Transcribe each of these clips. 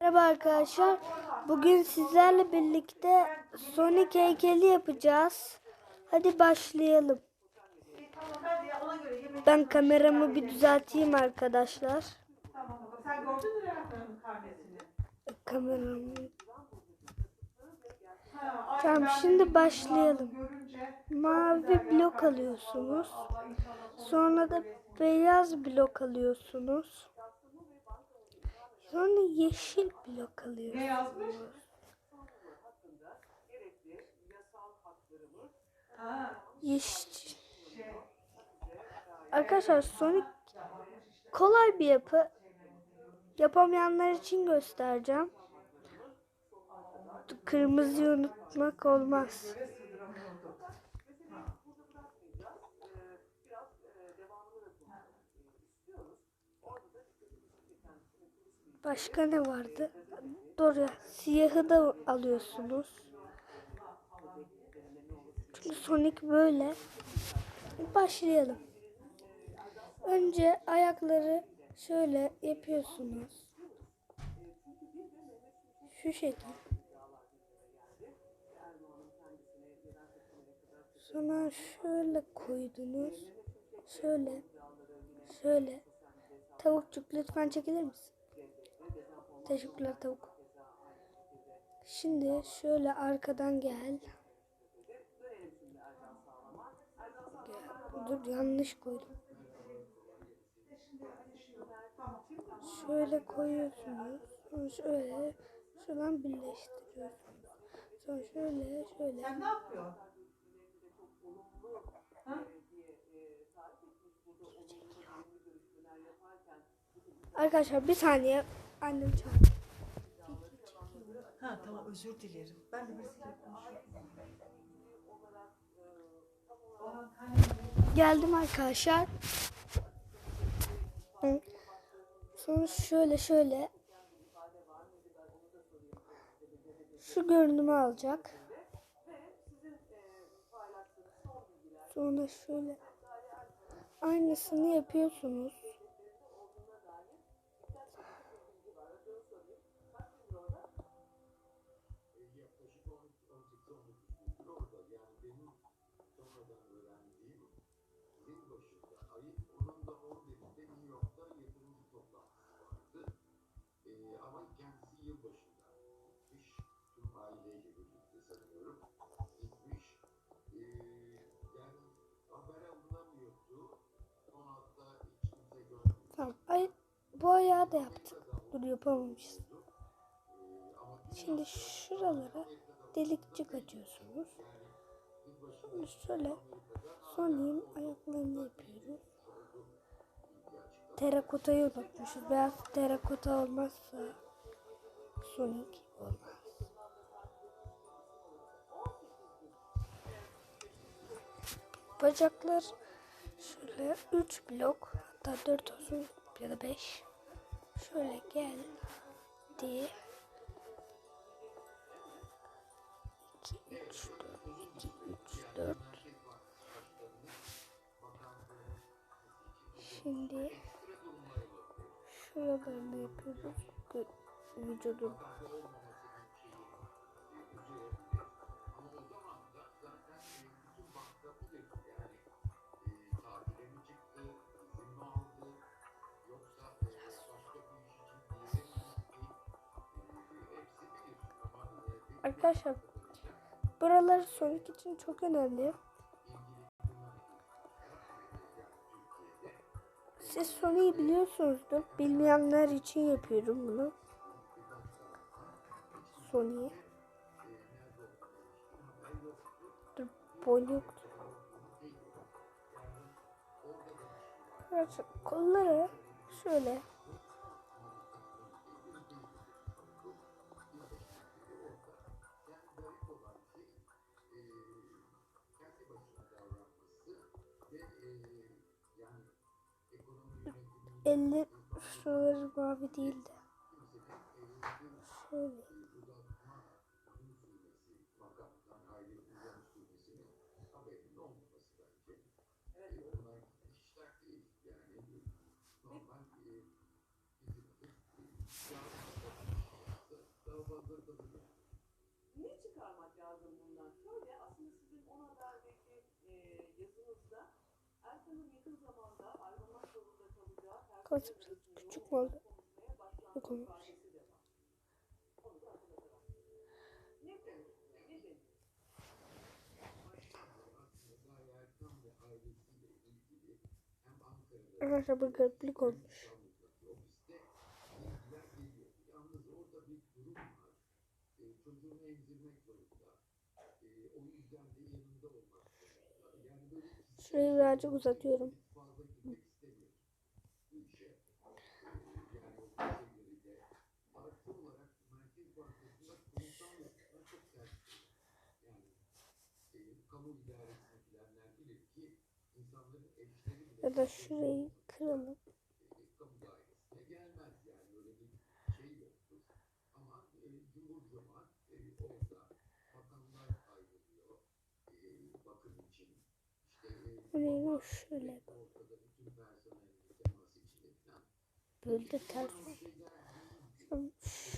Merhaba arkadaşlar. Bugün sizlerle birlikte Sonic heykeli yapacağız. Hadi başlayalım. Ben kameramı bir düzelteyim arkadaşlar. Kameramı. Tamam, şimdi başlayalım. Mavi blok alıyorsunuz. Sonra da beyaz blok alıyorsunuz. Sonra yeşil blok ne alıyorsunuz. yazmış? Yeşil. Arkadaşlar Sonic kolay bir yapı. Yapamayanlar için göstereceğim. Kırmızıyı unutmak olmaz. Başka ne vardı? Doğru ya. Siyahı da alıyorsunuz. Çünkü Sonic böyle. Başlayalım. Önce ayakları şöyle yapıyorsunuz. Şu şekil. Sonra şöyle koydunuz. Şöyle. Şöyle. Tavukçuk lütfen çekilir misin? Teşekkürler tavuk. Şimdi şöyle arkadan gel. Dur yanlış koydum. Şöyle koyuyorsunuz. Sonra şöyle şuradan birleştiriyorsunuz. Sonra şöyle şöyle. Sen ne yapıyorsun? Arkadaşlar bir saniye. Annem çağırdı. Ha tamam özür dilerim. Ben de birisiyle konuşuyorum. Geldim arkadaşlar. Hı. Sonra şöyle şöyle. Şu görünümü alacak. Sonra şöyle. Aynısını yapıyorsunuz. Sanıyorum. Ay, bu ayağı da yaptık. Dur yapamamışız. Şimdi şuralara delikçik açıyorsunuz. Şimdi şöyle Sonic'in ayaklarını yapıyoruz. Terakotayı unutmuşuz. Beyaz terakota olmazsa Sonic olmaz. Bacaklar şöyle 3 blok hatta 4 olsun ya da 5. Şöyle gel diye 2 3 4 2 3 4 Şimdi şuralarını yapıyoruz. Gö- Arkadaşlar buralar Sonic için çok önemli. Siz Sonic'i biliyorsunuzdur. Bilmeyenler için yapıyorum bunu. Sonic'i. Dur boy yoktu. Arkadaşlar kolları şöyle Eller şuraları mavi değildi. Şöyle. Çıkarmak lazım bundan? Şöyle aslında sizin 10 haberdeki e, yazınızda Erkan'ın yakın zamanda Kızım küçük mü oldu? Yok olmuş. ifadesi de var. Onu da hatırlatalım. Ne konuştu? Ne dedi? Gaye Erkan ve ailesiyle ilgili hem Ankara'da Arkadaşlar bir gariplik olmuş. İstanbul'daki ofiste bilgiler geliyor. Yalnız orada bir durum var. E, çocuğunu emzirmek zorunda. E, o yüzden de yanında olmak zorunda. Yani böyle Şurayı birazcık uzatıyorum. fazla girmek istemiyor bu işe. E, yani o şeyleri de artı olarak Merkez Bankası'nda kurumsal yapısına çok sert. Yani e, kamu idaresini bilenler bilir ki insanların eşleri bile Ya da şurayı kıralım. kamu dairesine gelmez yani öyle bir şey yoktur. Ama e, cumhur cemaat e, orada bakanlar ayrılıyor e, bakım için. İşte e, Burayı baba şöyle ortada bütün personelin temas içinde falan. böyle de ters. Değil,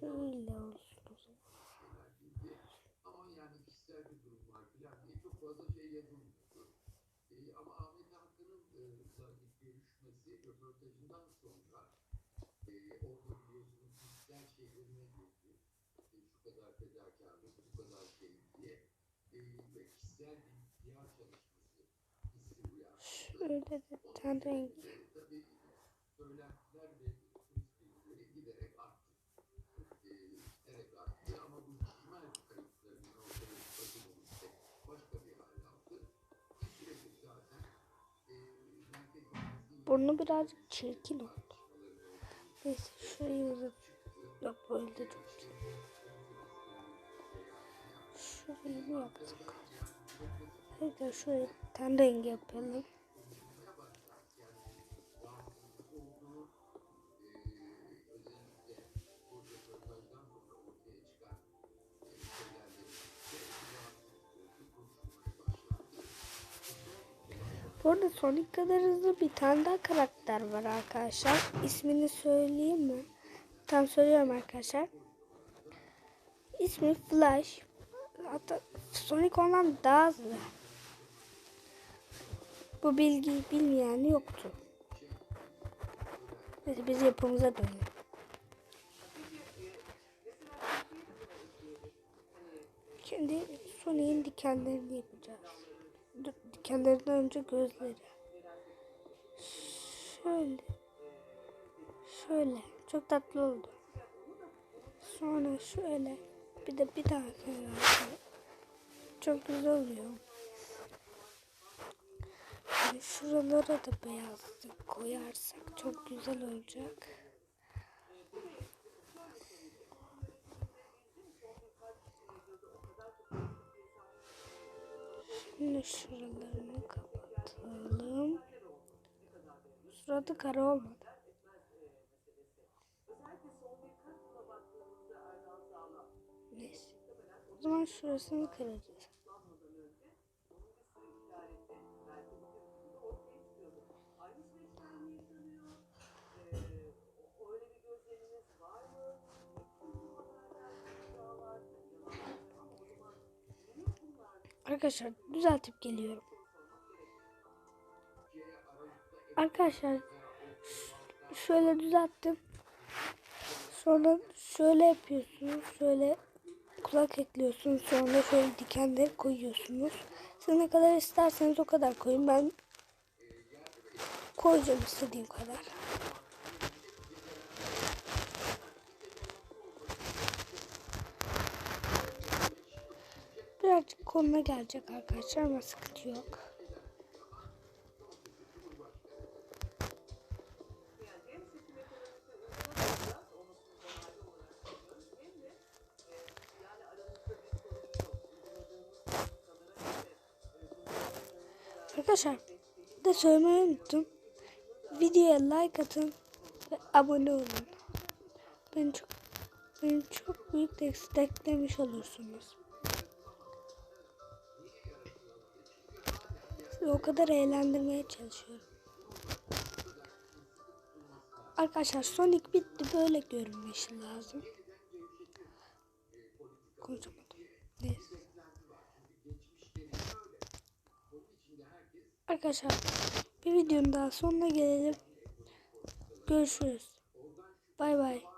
Şöyle olsun o zaman. şeyler değil. Ama yani kişisel bir durum var falan diye çok fazla şey yazılmıyordu. E, ama Ahmet Hakan'ın e, görüşmesi röportajından sonra e, orada biliyorsunuz kişisel şeylerine girdi. E, şu kadar fedakarlık, bu kadar şey diye e, ve kişisel bir PR çalışması hissi uyandırdı. Şöyle de. E, tabii söylentiler Burnu birazcık çirkin oldu. Neyse şurayı uzat. Yok böyle de çok güzel. Şurayı mı yapsak? Hadi de şurayı ten rengi yapalım. Bu arada Sonic kadar hızlı bir tane daha karakter var arkadaşlar. İsmini söyleyeyim mi? Tam söylüyorum arkadaşlar. İsmi Flash. Hatta Sonic ondan daha hızlı. Bu bilgiyi bilmeyen yoktu. Neyse biz yapımıza dönelim. Şimdi Sonic'in dikenlerini yapacağız. Dur, dikenlerinden önce gözleri. Şöyle. Şöyle. Çok tatlı oldu. Sonra şöyle. Bir de bir daha şöyle. Çok güzel oluyor. Yani şuralara da beyazlık koyarsak çok güzel olacak. Şimdi şuralarını kapatalım. Suratı kara olmadı. Neyse. O zaman şurasını kıracağız. Arkadaşlar düzeltip geliyorum. Arkadaşlar şöyle düzelttim. Sonra şöyle yapıyorsunuz. Şöyle kulak ekliyorsunuz. Sonra şöyle dikenleri koyuyorsunuz. Siz ne kadar isterseniz o kadar koyun. Ben koyacağım istediğim kadar. Birazcık koluna gelecek arkadaşlar ama sıkıntı yok. Arkadaşlar de söylemeyi unuttum. Videoya like atın ve abone olun. Beni çok beni çok büyük desteklemiş olursunuz. Sizi o kadar eğlendirmeye çalışıyorum. Arkadaşlar Sonic bitti böyle görünmesi lazım. Neyse. Arkadaşlar bir videonun daha sonuna gelelim. Görüşürüz. Bay bay.